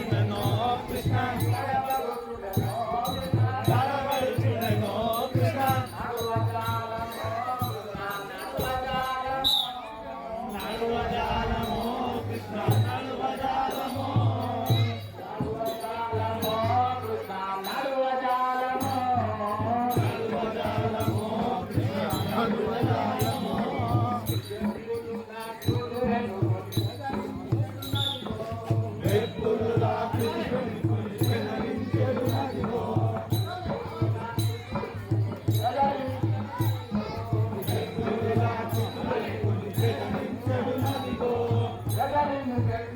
And all Krishna, time.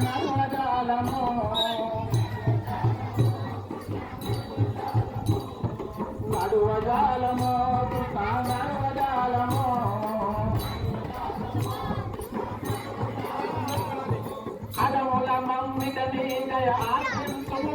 నడువజాలము నడువజాలము Krishna నడువజాలము అడవుల మమ్మిట మీద ఆశించుము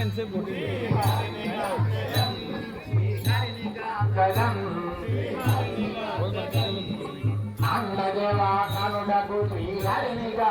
ఎంతసేపు కొట్టింది అంగదేవా కనుడకు శ్రీహరినిగా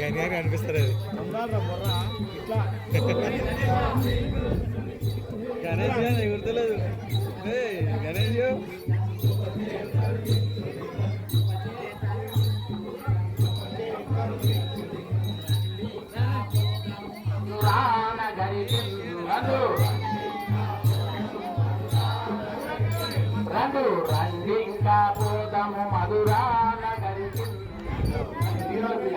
గంగా అనిపిస్తారు అది గణేష్ గారు గుర్తులేదు ఏయ్, గణేష్ మధురాన గరికి రెండు రెండు రండింకా పోదము మధురాన గరికి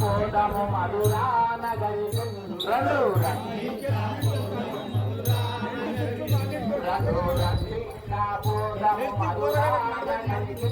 పోదము మధురాన రెండు. రెండు పోదము మధురాన రెండు.